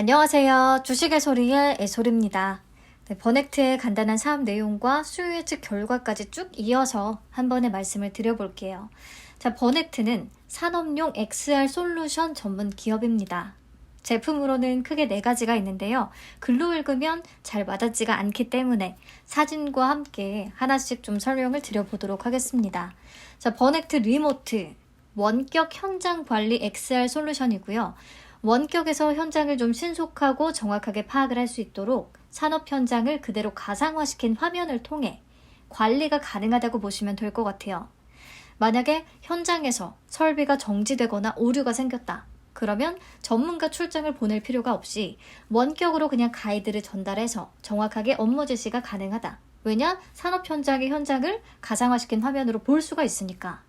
안녕하세요. 주식의 소리의 애소리입니다. 네, 버넥트의 간단한 사업 내용과 수요 예측 결과까지 쭉 이어서 한 번의 말씀을 드려볼게요. 자, 버넥트는 산업용 XR 솔루션 전문 기업입니다. 제품으로는 크게 네 가지가 있는데요. 글로 읽으면 잘 와닿지가 않기 때문에 사진과 함께 하나씩 좀 설명을 드려보도록 하겠습니다. 자, 버넥트 리모트 원격 현장 관리 XR 솔루션이고요. 원격에서 현장을 좀 신속하고 정확하게 파악을 할 수 있도록 산업 현장을 그대로 가상화시킨 화면을 통해 관리가 가능하다고 보시면 될 것 같아요. 만약에 현장에서 설비가 정지되거나 오류가 생겼다. 그러면 전문가 출장을 보낼 필요가 없이 원격으로 그냥 가이드를 전달해서 정확하게 업무 지시가 가능하다. 왜냐? 산업 현장의 현장을 가상화시킨 화면으로 볼 수가 있으니까.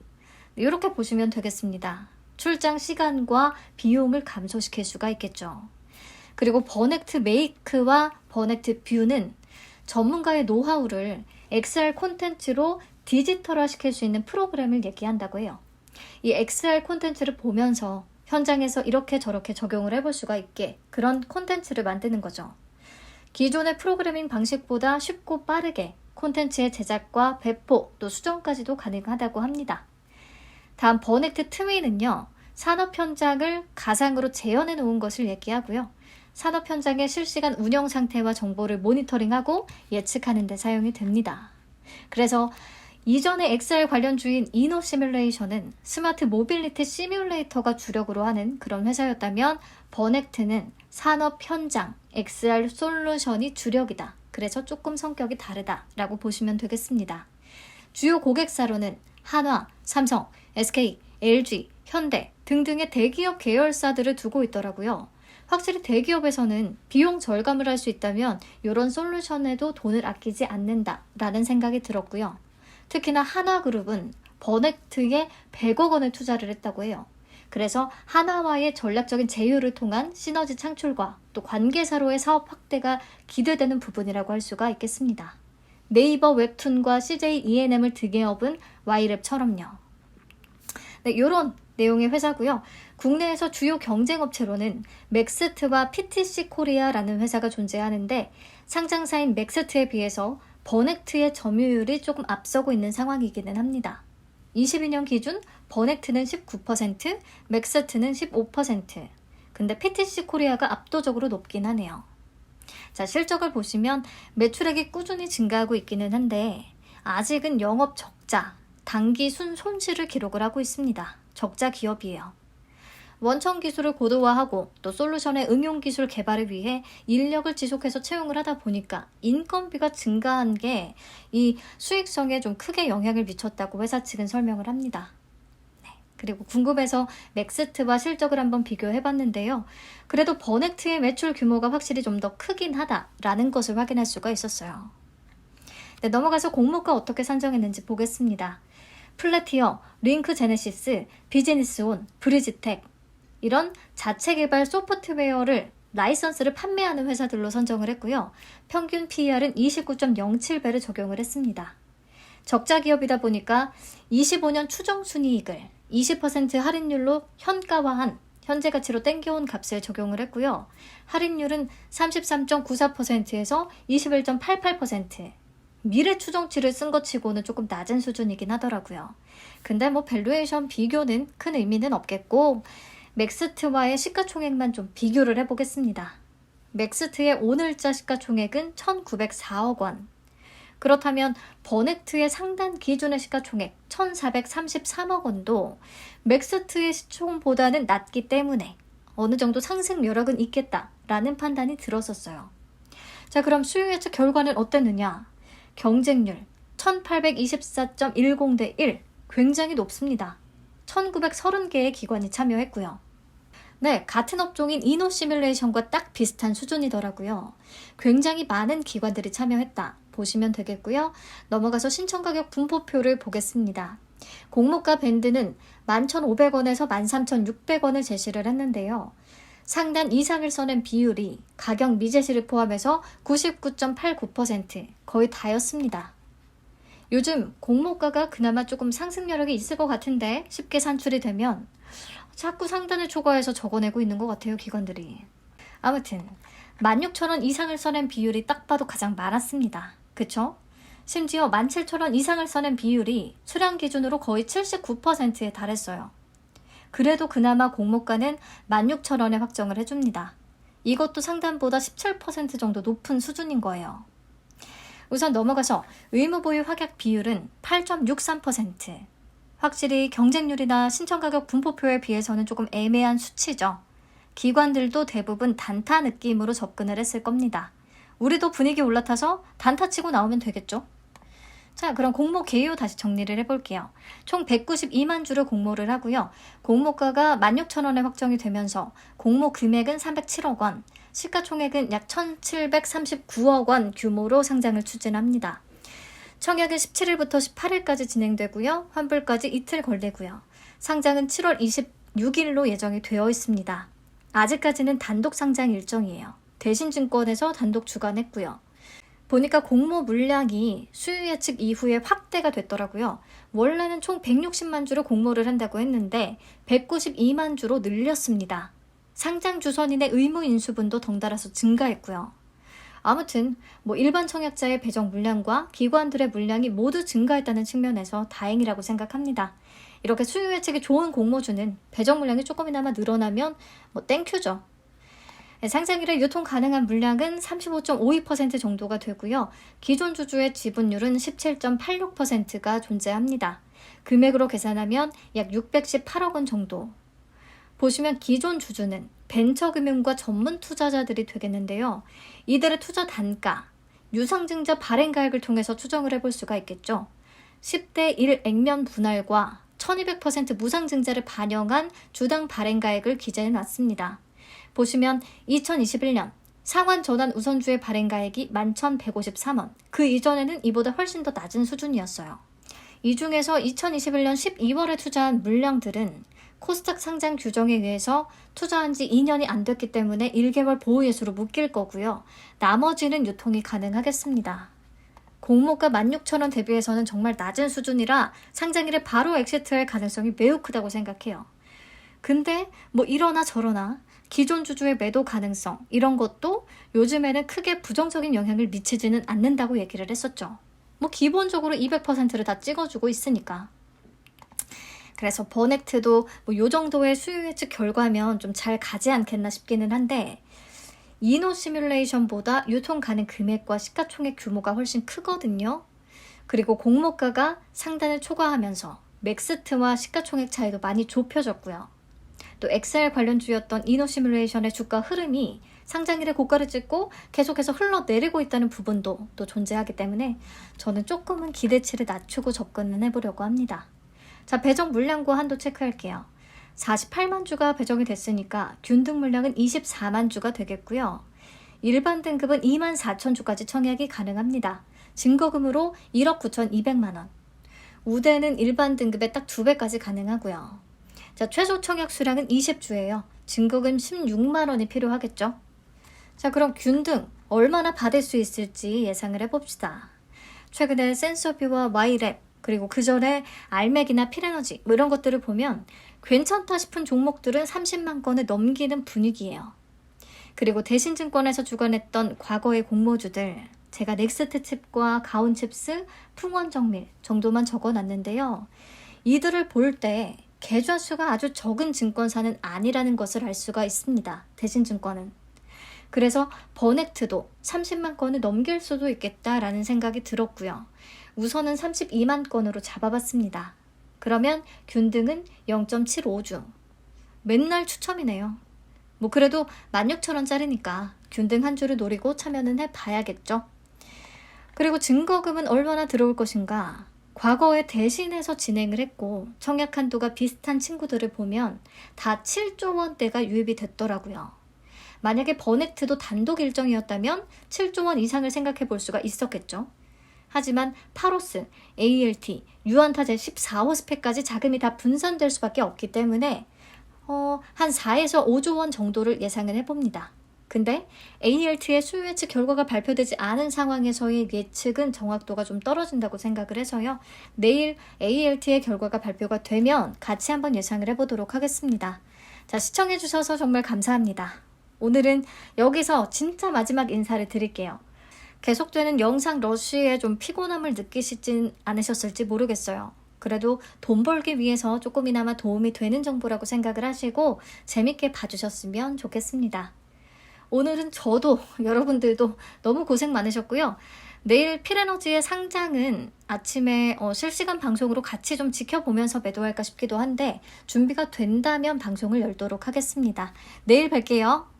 이렇게 보시면 되겠습니다. 출장 시간과 비용을 감소시킬 수가 있겠죠. 그리고 버넥트 메이크와 버넥트 뷰는 전문가의 노하우를 XR 콘텐츠로 디지털화 시킬 수 있는 프로그램을 얘기한다고 해요. 이 XR 콘텐츠를 보면서 현장에서 이렇게 저렇게 적용을 해볼 수가 있게 그런 콘텐츠를 만드는 거죠. 기존의 프로그래밍 방식보다 쉽고 빠르게 콘텐츠의 제작과 배포 또 수정까지도 가능하다고 합니다. 다음 버넥트 트윈은요. 산업 현장을 가상으로 재현해 놓은 것을 얘기하고요. 산업 현장의 실시간 운영 상태와 정보를 모니터링하고 예측하는 데 사용이 됩니다. 그래서 이전의 XR 관련 주인 이노 시뮬레이션은 스마트 모빌리티 시뮬레이터가 주력으로 하는 그런 회사였다면 버넥트는 산업 현장 XR 솔루션이 주력이다. 그래서 조금 성격이 다르다라고 보시면 되겠습니다. 주요 고객사로는 한화, 삼성, SK, LG, 현대 등등의 대기업 계열사들을 두고 있더라고요. 확실히 대기업에서는 비용 절감을 할 수 있다면 이런 솔루션에도 돈을 아끼지 않는다라는 생각이 들었고요. 특히나 하나그룹은 버넥트에 100억 원을 투자를 했다고 해요. 그래서 하나와의 전략적인 제휴를 통한 시너지 창출과 또 관계사로의 사업 확대가 기대되는 부분이라고 할 수가 있겠습니다. 네이버 웹툰과 CJ ENM을 등에 업은 와이랩처럼요. 네, 이런 내용의 회사고요. 국내에서 주요 경쟁업체로는 맥스트와 PTC 코리아라는 회사가 존재하는데 상장사인 맥스트에 비해서 버넥트의 점유율이 조금 앞서고 있는 상황이기는 합니다. 22년 기준 버넥트는 19%, 맥스트는 15%. 근데 PTC 코리아가 압도적으로 높긴 하네요. 자, 실적을 보시면 매출액이 꾸준히 증가하고 있기는 한데 아직은 영업 적자, 단기 순 손실을 기록을 하고 있습니다. 적자 기업이에요. 원천 기술을 고도화하고 또 솔루션의 응용 기술 개발을 위해 인력을 지속해서 채용을 하다 보니까 인건비가 증가한 게 이 수익성에 좀 크게 영향을 미쳤다고 회사 측은 설명을 합니다. 네, 그리고 궁금해서 맥스트와 실적을 한번 비교해 봤는데요. 그래도 버넥트의 매출 규모가 확실히 좀 더 크긴 하다라는 것을 확인할 수가 있었어요. 네, 넘어가서 공모가 어떻게 산정했는지 보겠습니다. 플래티어, 링크 제네시스, 비즈니스온, 브리지텍 이런 자체 개발 소프트웨어를 라이선스를 판매하는 회사들로 선정을 했고요. 평균 PER은 29.07배를 적용을 했습니다. 적자 기업이다 보니까 25년 추정 순이익을 20% 할인율로 현가화한 현재 가치로 땡겨온 값을 적용을 했고요. 할인율은 33.94%에서 21.88%. 미래 추정치를 쓴 것 치고는 조금 낮은 수준이긴 하더라고요. 근데 뭐 밸류에이션 비교는 큰 의미는 없겠고, 맥스트와의 시가총액만 좀 비교를 해보겠습니다. 맥스트의 오늘자 시가총액은 1,904억 원. 그렇다면 버넥트의 상단 기준의 시가총액 1,433억 원도 맥스트의 시총보다는 낮기 때문에 어느 정도 상승 여력은 있겠다라는 판단이 들었었어요. 자, 그럼 수요 예측 결과는 어땠느냐? 경쟁률 1824.10대 1 굉장히 높습니다. 1930개의 기관이 참여했고요. 네, 같은 업종인 이노 시뮬레이션과 딱 비슷한 수준이더라고요. 굉장히 많은 기관들이 참여했다. 보시면 되겠고요. 넘어가서 신청 가격 분포표를 보겠습니다. 공모가 밴드는 11,500원에서 13,600원을 제시를 했는데요. 상단 이상을 써낸 비율이 가격 미제시를 포함해서 99.89% 거의 다였습니다. 요즘 공모가가 그나마 조금 상승 여력이 있을 것 같은데 쉽게 산출이 되면 자꾸 상단을 초과해서 적어내고 있는 것 같아요, 기관들이. 아무튼 16,000원 이상을 써낸 비율이 딱 봐도 가장 많았습니다. 그쵸? 심지어 17,000원 이상을 써낸 비율이 수량 기준으로 거의 79%에 달했어요. 그래도 그나마 공모가는 16,000원에 확정을 해줍니다. 이것도 상단보다 17% 정도 높은 수준인 거예요. 우선 넘어가서 의무 보유 확약 비율은 8.63%. 확실히 경쟁률이나 신청 가격 분포표에 비해서는 조금 애매한 수치죠. 기관들도 대부분 단타 느낌으로 접근을 했을 겁니다. 우리도 분위기 올라타서 단타 치고 나오면 되겠죠? 자, 그럼 공모 개요 다시 정리를 해볼게요. 총 192만 주를 공모를 하고요. 공모가가 16,000원에 확정이 되면서 공모 금액은 307억 원, 시가총액은 약 1,739억 원 규모로 상장을 추진합니다. 청약은 17일부터 18일까지 진행되고요. 환불까지 이틀 걸리고요. 상장은 7월 26일로 예정이 되어 있습니다. 아직까지는 단독 상장 일정이에요. 대신증권에서 단독 주관했고요. 보니까 공모 물량이 수요 예측 이후에 확대가 됐더라고요. 원래는 총 160만 주로 공모를 한다고 했는데 192만 주로 늘렸습니다. 상장 주선인의 의무 인수분도 덩달아서 증가했고요. 아무튼 뭐 일반 청약자의 배정 물량과 기관들의 물량이 모두 증가했다는 측면에서 다행이라고 생각합니다. 이렇게 수요 예측이 좋은 공모주는 배정 물량이 조금이나마 늘어나면 뭐 땡큐죠. 상장일에 유통 가능한 물량은 35.52% 정도가 되고요. 기존 주주의 지분율은 17.86%가 존재합니다. 금액으로 계산하면 약 618억 원 정도. 보시면 기존 주주는 벤처금융과 전문 투자자들이 되겠는데요. 이들의 투자 단가, 유상증자 발행가액을 통해서 추정을 해볼 수가 있겠죠. 10대 1 액면 분할과 1200% 무상증자를 반영한 주당 발행가액을 기재해 놨습니다. 보시면 2021년 상환 전환 우선주의 발행가액이 11,153원. 그 이전에는 이보다 훨씬 더 낮은 수준이었어요. 이 중에서 2021년 12월에 투자한 물량들은 코스닥 상장 규정에 의해서 투자한 지 2년이 안 됐기 때문에 1개월 보호예수로 묶일 거고요. 나머지는 유통이 가능하겠습니다. 공모가 16,000원 대비해서는 정말 낮은 수준이라 상장일에 바로 엑시트할 가능성이 매우 크다고 생각해요. 근데 뭐 이러나 저러나 기존 주주의 매도 가능성 이런 것도 요즘에는 크게 부정적인 영향을 미치지는 않는다고 얘기를 했었죠. 뭐 기본적으로 200%를 다 찍어주고 있으니까. 그래서 버넥트도 뭐 요 정도의 수요 예측 결과면 좀 잘 가지 않겠나 싶기는 한데 이노 시뮬레이션보다 유통 가능 금액과 시가총액 규모가 훨씬 크거든요. 그리고 공모가가 상단을 초과하면서 맥스트와 시가총액 차이도 많이 좁혀졌고요. 또 엑셀 관련 주였던 이노 시뮬레이션의 주가 흐름이 상장일에 고가를 찍고 계속해서 흘러내리고 있다는 부분도 또 존재하기 때문에 저는 조금은 기대치를 낮추고 접근을 해보려고 합니다. 자, 배정 물량과 한도 체크할게요. 48만 주가 배정이 됐으니까 균등 물량은 24만 주가 되겠고요. 일반 등급은 2만 4천 주까지 청약이 가능합니다. 증거금으로 1억 9천 2백만 원. 우대는 일반 등급의 딱 2배까지 가능하고요. 자, 최소 청약 수량은 20주예요. 증거금 16만 원이 필요하겠죠? 자, 그럼 균등 얼마나 받을 수 있을지 예상을 해봅시다. 최근에 센서뷰와 와이랩 그리고 그 전에 알맥이나 필에너지 뭐 이런 것들을 보면 괜찮다 싶은 종목들은 30만 건을 넘기는 분위기예요. 그리고 대신증권에서 주관했던 과거의 공모주들 제가 넥스트 칩과 가온 칩스, 풍원 정밀 정도만 적어놨는데요. 이들을 볼 때 계좌 수가 아주 적은 증권사는 아니라는 것을 알 수가 있습니다. 대신증권은. 그래서 버넥트도 30만 건을 넘길 수도 있겠다라는 생각이 들었고요. 우선은 32만 건으로 잡아봤습니다. 그러면 균등은 0.75주. 맨날 추첨이네요. 뭐 그래도 16,000원짜리니까 균등 한 주를 노리고 참여는 해봐야겠죠. 그리고 증거금은 얼마나 들어올 것인가? 과거에 대신해서 진행을 했고 청약 한도가 비슷한 친구들을 보면 다 7조 원대가 유입이 됐더라고요. 만약에 버넥트도 단독 일정이었다면 7조 원 이상을 생각해 볼 수가 있었겠죠. 하지만 파로스, ALT, 유한타제 14호 스펙까지 자금이 다 분산될 수밖에 없기 때문에 어, 한 4에서 5조 원 정도를 예상을 해봅니다. 근데 ALT의 수요 예측 결과가 발표되지 않은 상황에서의 예측은 정확도가 좀 떨어진다고 생각을 해서요. 내일 ALT의 결과가 발표가 되면 같이 한번 예상을 해보도록 하겠습니다. 자, 시청해주셔서 정말 감사합니다. 오늘은 여기서 진짜 마지막 인사를 드릴게요. 계속되는 영상 러쉬에 좀 피곤함을 느끼시진 않으셨을지 모르겠어요. 그래도 돈 벌기 위해서 조금이나마 도움이 되는 정보라고 생각을 하시고 재밌게 봐주셨으면 좋겠습니다. 오늘은 저도 여러분들도 너무 고생 많으셨고요. 내일 필에너지의 상장은 아침에 어, 실시간 방송으로 같이 좀 지켜보면서 매도할까 싶기도 한데 준비가 된다면 방송을 열도록 하겠습니다. 내일 뵐게요.